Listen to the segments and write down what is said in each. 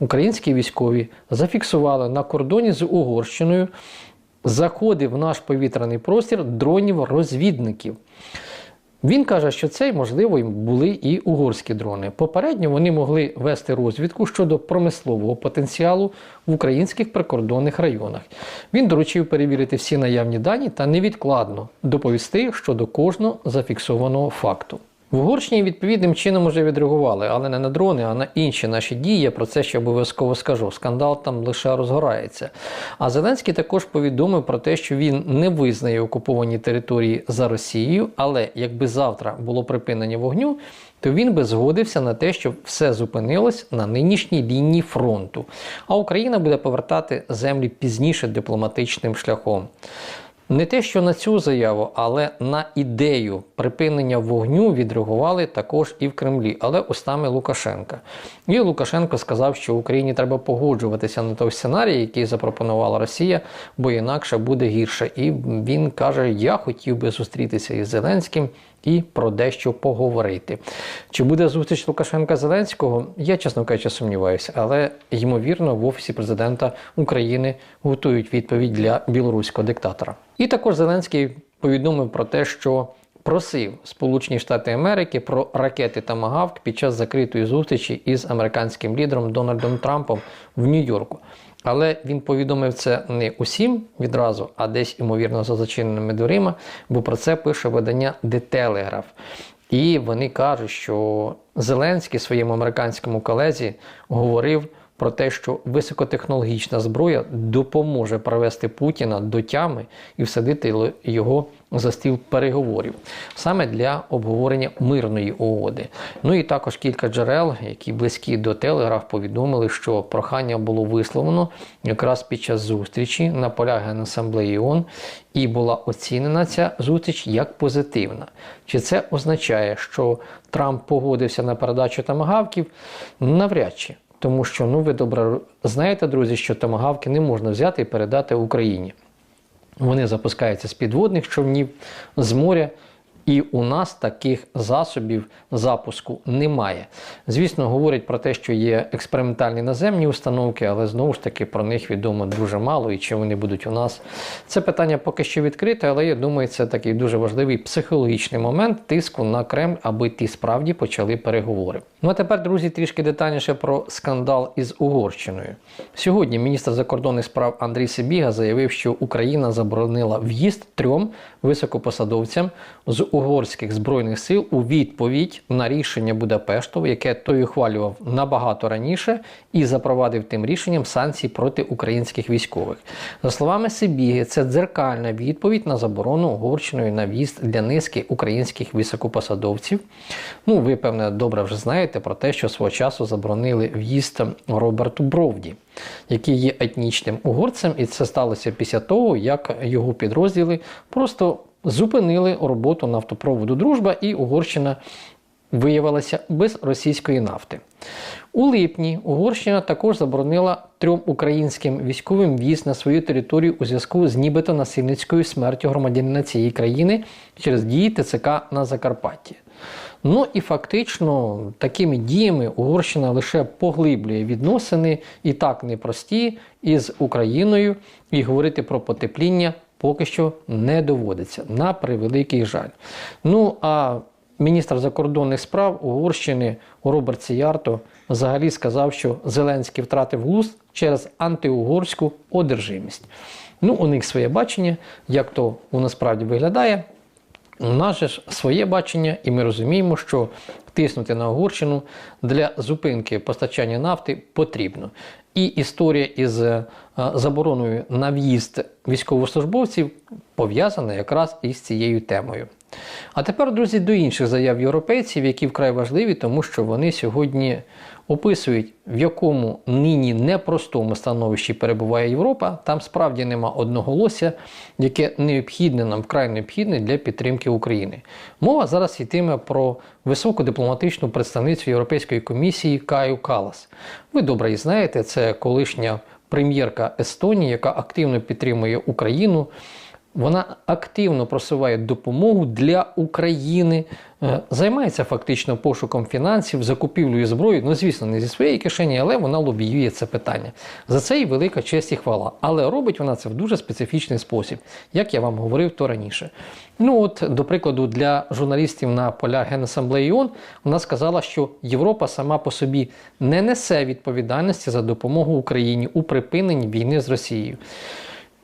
Українські військові зафіксували на кордоні з Угорщиною заходи в наш повітряний простір дронів-розвідників. Він каже, що це, можливо, були і угорські дрони. Попередньо вони могли вести розвідку щодо промислового потенціалу в українських прикордонних районах. Він доручив перевірити всі наявні дані та невідкладно доповісти щодо кожного зафіксованого факту. В Угорщині відповідним чином вже відреагували, але не на дрони, а на інші наші дії. Я про це ще обов'язково скажу. Скандал там лише розгорається. А Зеленський також повідомив про те, що він не визнає окуповані території за Росією, але якби завтра було припинення вогню, то він би згодився на те, щоб все зупинилось на нинішній лінії фронту. А Україна буде повертати землі пізніше дипломатичним шляхом. Не те, що на цю заяву, але на ідею припинення вогню відреагували також і в Кремлі, але устами Лукашенка. І Лукашенко сказав, що Україні треба погоджуватися на той сценарій, який запропонувала Росія, бо інакше буде гірше. І він каже: Я хотів би зустрітися із Зеленським і про дещо поговорити. Чи буде зустріч Лукашенка Зеленського? Я, чесно кажучи, сумніваюся, але ймовірно, в офісі президента України готують відповідь для білоруського диктатора. І також Зеленський повідомив про те, що просив Сполучені Штати Америки про ракети Тамагавк під час закритої зустрічі із американським лідером Дональдом Трампом в Нью-Йорку. Але він повідомив це не усім відразу, а десь, ймовірно, за зачиненими дверима, бо про це пише видання The Telegraph. І вони кажуть, що Зеленський своєму американському колезі говорив про те, що високотехнологічна зброя допоможе привести Путіна до тями і всадити його за стіл переговорів саме для обговорення мирної угоди. Ну і також кілька джерел, які близькі до Телеграф, повідомили, що прохання було висловлено якраз під час зустрічі на полях Генасамблеї ООН, і була оцінена ця зустріч як позитивна. Чи це означає, що Трамп погодився на передачу тамагавків? Навряд чи. Тому що, ну ви добре знаєте, друзі, що томагавки не можна взяти і передати Україні. Вони запускаються з підводних човнів, з моря. І у нас таких засобів запуску немає. Звісно, говорять про те, що є експериментальні наземні установки, але знову ж таки про них відомо дуже мало і чи вони будуть у нас. Це питання поки що відкрите, але я думаю, це такий дуже важливий психологічний момент тиску на Кремль, аби ті справді почали переговори. Ну а тепер, друзі, трішки детальніше про скандал із Угорщиною. Сьогодні міністр закордонних справ Андрій Сибіга заявив, що Україна заборонила в'їзд трьом високопосадовцям з угорських збройних сил у відповідь на рішення Будапешту, яке той ухвалював набагато раніше, і запровадив тим рішенням санкції проти українських військових. За словами Сибіги, це дзеркальна відповідь на заборону Угорщиною на в'їзд для низки українських високопосадовців. Ну, ви певне добре вже знаєте про те, що свого часу заборонили в'їзд Роберту Бровді. Який є етнічним угорцем, і це сталося після того, як його підрозділи просто зупинили роботу нафтопроводу Дружба і Угорщина виявилася без російської нафти. У липні Угорщина також заборонила трьом українським військовим в'їзд на свою територію у зв'язку з нібито насильницькою смертю громадянина цієї країни через дії ТЦК на Закарпатті. Ну і фактично такими діями Угорщина лише поглиблює відносини і так непрості із Україною, і говорити про потепління поки що не доводиться на превеликий жаль. Ну а міністр закордонних справ Угорщини Роберт Сіярто взагалі сказав, що Зеленський втратив глузд через антиугорську одержимість. Ну, у них своє бачення, як то у насправді виглядає. У нас же ж своє бачення, і ми розуміємо, що тиснути на Угорщину для зупинки постачання нафти потрібно. І історія із е, забороною на в'їзд військовослужбовців пов'язана якраз із цією темою. А тепер, друзі, до інших заяв європейців, які вкрай важливі, тому що вони сьогодні описують, в якому нині непростому становищі перебуває Європа. Там справді нема одноголосся, яке необхідне нам вкрай необхідне для підтримки України. Мова зараз йтиме про високу дипломатичну представницю Європейської комісії Каю Калас. Ви добре її знаєте, це колишня прем'єрка Естонії, яка активно підтримує Україну Вона активно просуває допомогу для України, е, займається фактично пошуком фінансів, закупівлею зброї. Ну, звісно, не зі своєї кишені, але вона лобіює це питання. За це і велика честь і хвала. Але робить вона це в дуже специфічний спосіб, як я вам говорив то раніше. Ну от, до прикладу, для журналістів на полях Генасамблеї ООН вона сказала, що Європа сама по собі не несе відповідальності за допомогу Україні у припиненні війни з Росією.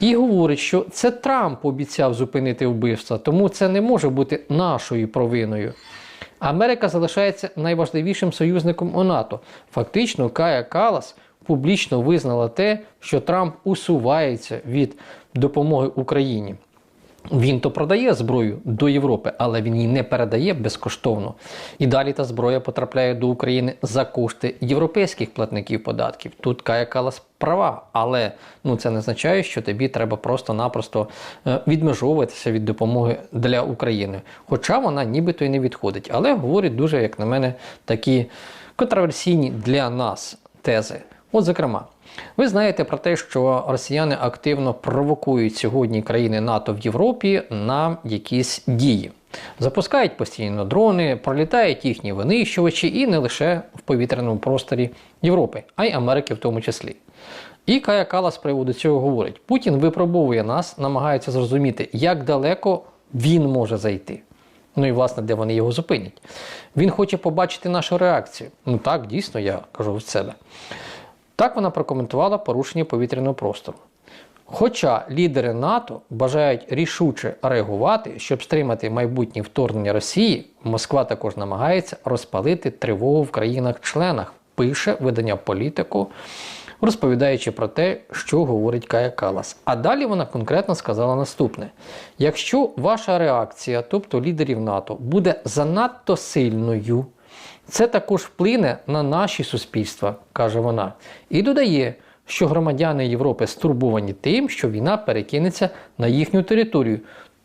І говорить, що це Трамп обіцяв зупинити вбивства, тому це не може бути нашою провиною. Америка залишається найважливішим союзником у НАТО. Фактично, Кая Калас публічно визнала те, що Трамп усувається від допомоги Україні. Він то продає зброю до Європи, але він її не передає безкоштовно. І далі та зброя потрапляє до України за кошти європейських платників податків. Тут Кая Калас права, але ну це не означає, що тобі треба просто-напросто е, відмежовуватися від допомоги для України. Хоча вона нібито і не відходить. Але говорить дуже, як на мене, такі контроверсійні для нас тези. От, зокрема, ви знаєте про те, що росіяни активно провокують сьогодні країни НАТО в Європі на якісь дії. Запускають постійно дрони, пролітають їхні винищувачі і не лише в повітряному просторі Європи, а й Америки в тому числі. І Кая Кала з приводу цього говорить: Путін випробовує нас, намагається зрозуміти, як далеко він може зайти. Ну і власне, де вони його зупинять. Він хоче побачити нашу реакцію. Ну так, дійсно, я кажу від себе. Так вона прокоментувала порушення повітряного простору. Хоча лідери НАТО бажають рішуче реагувати, щоб стримати майбутнє вторгнення Росії, Москва також намагається розпалити тривогу в країнах-членах, пише видання політику, розповідаючи про те, що говорить Кая Калас. А далі вона конкретно сказала наступне: якщо ваша реакція, тобто лідерів НАТО, буде занадто сильною, це також вплине на наші суспільства, каже вона, і додає, що громадяни Європи стурбовані тим, що війна перекинеться на їхню територію.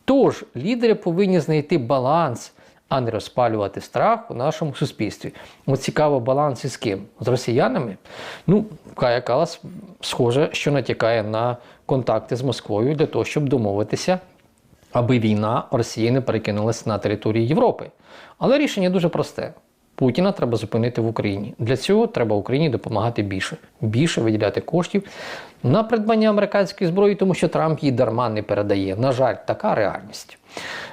Тож лідери повинні знайти баланс, а не розпалювати страх у нашому суспільстві. От цікаво, баланс із ким? З росіянами? Ну, Кая Калас, схоже, що натякає на контакти з Москвою для того, щоб домовитися, аби війна Росії не перекинулася на територію Європи. Але рішення дуже просте. Путіна треба зупинити в Україні. Для цього треба Україні допомагати більше, більше виділяти коштів на придбання американської зброї, тому що Трамп її дарма не передає. На жаль, така реальність.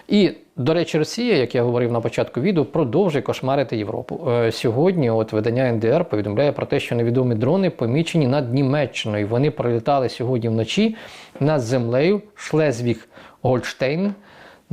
І, до речі, Росія, як я говорив на початку відео, продовжує кошмарити Європу. Е, Сьогодні, от видання НДР повідомляє про те, що невідомі дрони помічені над Німеччиною. Вони пролітали сьогодні вночі над землею Шлезвіг Гольштейн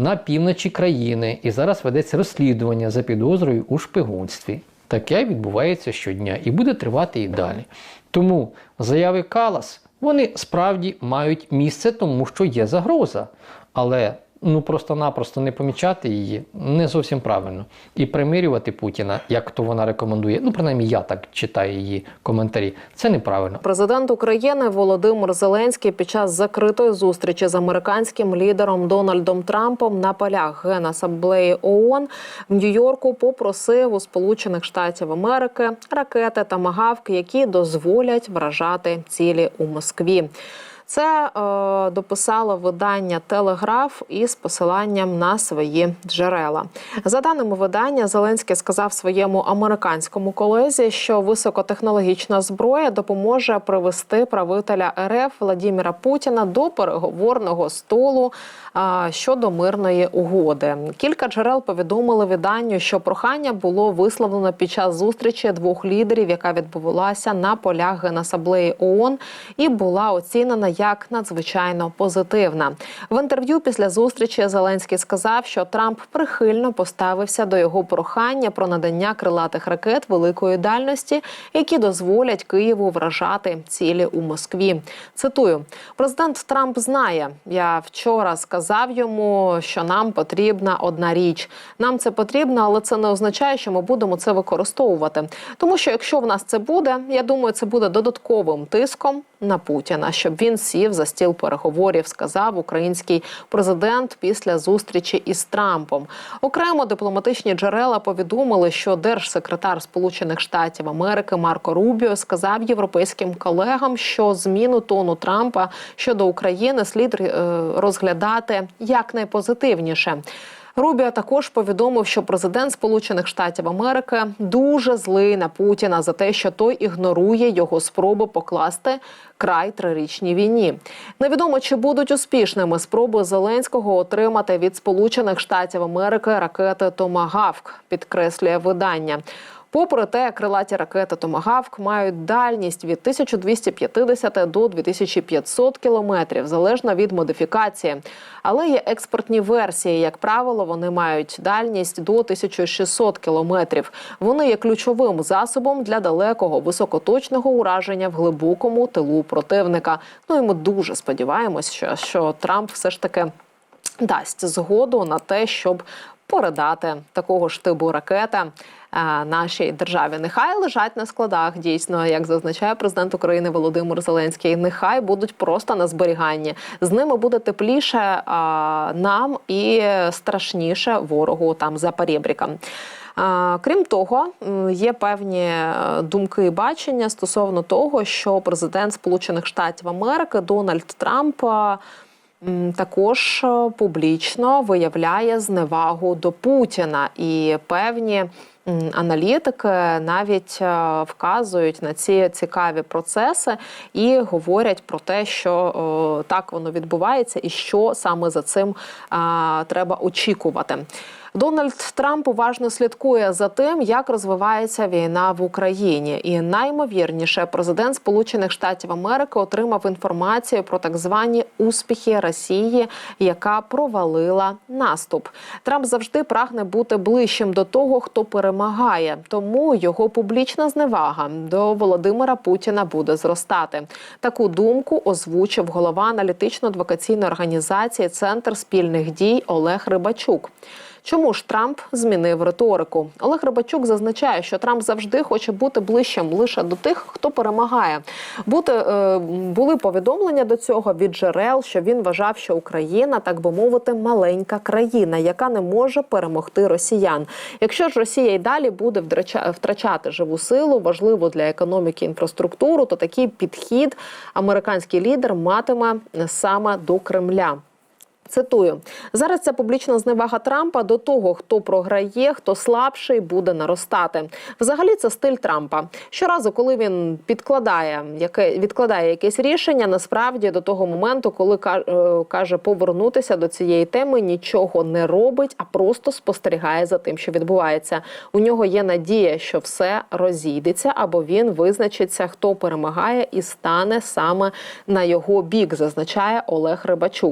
на півночі країни, і зараз ведеться розслідування за підозрою у шпигунстві. Таке відбувається щодня і буде тривати і далі. Тому заяви Калас вони справді мають місце, тому що є загроза. Але ну просто-напросто не помічати її не зовсім правильно. І примирювати Путіна, як то вона рекомендує, ну принаймні я так читаю її коментарі. Це неправильно. Президент України Володимир Зеленський під час закритої зустрічі з американським лідером Дональдом Трампом на полях Генасамблеї ООН в Нью-Йорку попросив у Сполучених Штатів Америки ракети та магавки, які дозволять вражати цілі у Москві. Це е, дописало видання Телеграф із посиланням на свої джерела. За даними видання, Зеленський сказав своєму американському колезі, що високотехнологічна зброя допоможе привести правителя РФ Владіміра Путіна до переговорного столу а, щодо мирної угоди. Кілька джерел повідомили виданню, що прохання було висловлено під час зустрічі двох лідерів, яка відбувалася на полях Генасаблеї ООН і була оцінена як надзвичайно позитивна. В інтерв'ю після зустрічі Зеленський сказав, що Трамп прихильно поставився до його прохання про надання крилатих ракет великої дальності, які дозволять Києву вражати цілі у Москві. Цитую: президент Трамп знає. Я вчора сказав йому, що нам потрібна одна річ. Нам це потрібно, але це не означає, що ми будемо це використовувати. Тому що якщо в нас це буде, я думаю, це буде додатковим тиском на Путіна, щоб він сів за стіл переговорів, сказав український президент після зустрічі із Трампом. Окремо дипломатичні джерела повідомили, що держсекретар Сполучених Штатів Америки Марко Рубіо сказав європейським колегам, що зміну тону Трампа щодо України слід розглядати як якнайпозитивніше. Рубіо також повідомив, що президент Сполучених Штатів Америки дуже злий на Путіна за те, що той ігнорує його спроби покласти край трирічній війні. Невідомо чи будуть успішними спроби Зеленського отримати від Сполучених Штатів Америки ракети Томагавк, підкреслює видання. Попри те, крилаті ракети Томагавк мають дальність від 1250 до 2500 кілометрів, залежно від модифікації. Але є експортні версії. Як правило, вони мають дальність до 1600 кілометрів. Вони є ключовим засобом для далекого високоточного ураження в глибокому тилу противника. Ну і ми дуже сподіваємось, що, що Трамп все ж таки дасть згоду на те, щоб передати такого ж типу ракети нашій державі. Нехай лежать на складах. Дійсно, як зазначає президент України Володимир Зеленський, нехай будуть просто на зберіганні. З ними буде тепліше е, нам і страшніше ворогу там за перебріком. Крім того, є певні е, думки і бачення стосовно того, що президент Сполучених Штатів Америки Дональд Трамп е, також е, публічно виявляє зневагу до Путіна і певні. Аналітики навіть е, вказують на ці цікаві процеси і говорять про те, що так воно відбувається, і що саме за цим треба очікувати. Дональд Трамп уважно слідкує за тим, як розвивається війна в Україні, і наймовірніше, президент Сполучених Штатів Америки отримав інформацію про так звані успіхи Росії, яка провалила наступ. Трамп завжди прагне бути ближчим до того, хто перемагає. Тому його публічна зневага до Володимира Путіна буде зростати. Таку думку озвучив голова аналітично-адвокаційної організації Центр спільних дій Олег Рибачук. Чому ж Трамп змінив риторику? Олег Рибачук зазначає, що Трамп завжди хоче бути ближчим лише до тих, хто перемагає. Бути е, були повідомлення до цього від джерел, що він вважав, що Україна, так би мовити, маленька країна, яка не може перемогти росіян. Якщо ж Росія й далі буде втрача- втрачати живу силу, важливу для економіки інфраструктуру, то такий підхід американський лідер матиме саме до Кремля. Цитую зараз. Ця публічна зневага Трампа до того, хто програє, хто слабший, буде наростати. Взагалі, це стиль Трампа. Щоразу, коли він підкладає яке відкладає якесь рішення, насправді до того моменту, коли е, каже повернутися до цієї теми, нічого не робить, а просто спостерігає за тим, що відбувається. У нього є надія, що все розійдеться, або він визначиться, хто перемагає, і стане саме на його бік, зазначає Олег Рибачук.